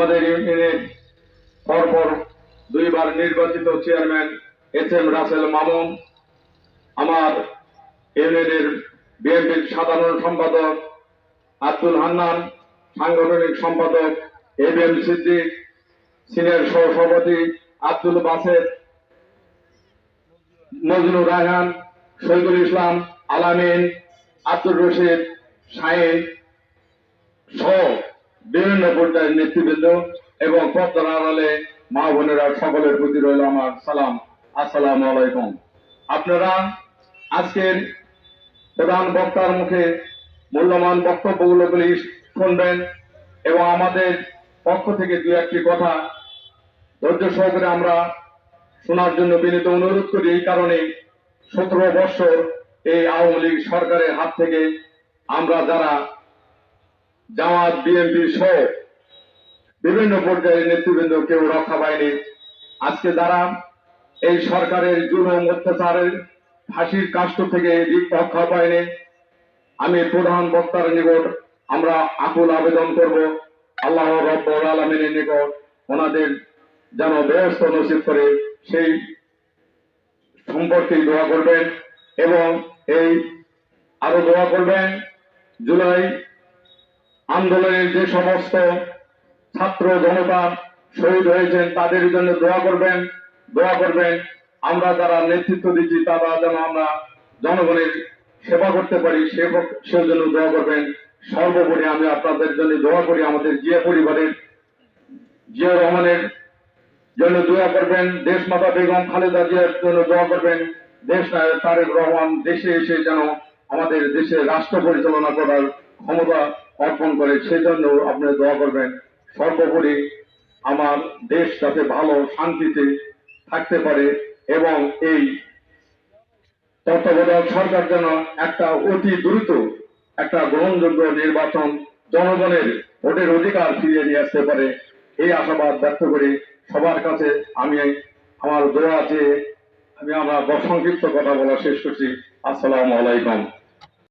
আমাদের ইউনিয়নের পরপর দুইবার নির্বাচিত chairman S M Rasel Mamun, আমার ইউনিয়নের বিএনপির সাধারণ সম্পাদক আব্দুল হান্নান, সাংগঠনিক সম্পাদক A B M Siddique, senior সহসভাপতি আব্দুল বাসেদ নজরুল রায়হান, শহীদুল ইসলাম আলামিন আব্দুর রশিদ, শাহিন সহ বিভিন্ন পর্যায়ের নেতৃবৃন্দ এবং পদ্মার আড়ালে মা বোনেরা সকলের প্রতি রইল আমার সালাম। আসসালাম আলাইকুম। আপনারা আজকের প্রধান বক্তার মুখে মূল্যবান বক্তব্যগুলোগুলি শুনবেন এবং আমাদের পক্ষ থেকে দু একটি কথা ধৈর্য সহকারে আমরা শোনার জন্য বিনীত অনুরোধ করি। এই কারণে সতেরো বছর এই আওয়ামী লীগ সরকারের হাত থেকে আমরা যারা জামাত, বিএনপি সহ বিভিন্ন পর্যায়ের নেতৃবৃন্দ কেউ রক্ষা পায়নি। আজকে যারা এই সরকারের জুলুম, অত্যাচারের ফাঁসির কাষ্ট থেকে রক্ষা পায়নি, আমি প্রধান বক্তার নিকট আমরা আকুল আবেদন করব। আল্লাহ রব্বুল আলমিনের নিকট ওনাদের যেন ব্যবস্থা নসিব করে সেই সম্পর্কে দোয়া করবেন এবং এই আরও দোয়া করবেন। জুলাই আন্দোলনের যে সমস্ত ছাত্র জনতা শহীদ হয়েছেন, তাদের জন্য দোয়া করবেন দোয়া করবেন। আমরা যারা নেতৃত্ব দিচ্ছি, তারা যেন আমরা জনগণের সেবা করতে পারি, সে সেজন্য দোয়া করবেন। সর্বোপরি আমি আপনাদের জন্য দোয়া করি, আমাদের জিয়া পরিবারের, জিয়া রহমানের জন্য দোয়া করবেন। দেশ মাতা বেগম খালেদা জিয়ার জন্য দোয়া করবেন। দেশ নায়ক তারেক রহমান দেশে এসে যেন আমাদের দেশে রাষ্ট্র পরিচালনা করার ক্ষমতা অর্পণ করে, সেজন্য আপনি দোয়া করবেন। সর্বোপরি আমার দেশ যাতে ভালো শান্তিতে থাকতে পারে এবং এই তত্ত্বাবধায়ক সরকার যেন একটা অতি দ্রুত একটা গ্রহণযোগ্য নির্বাচন জনগণের ভোটের অধিকার ফিরিয়ে নিয়ে আসতে পারে, এই আশাবাদ ব্যক্ত করে। সবার কাছে আমি আমার দোয়া আছে, আমি আমার সংক্ষিপ্ত কথা বলা শেষ করছি। আসসালামু আলাইকুম।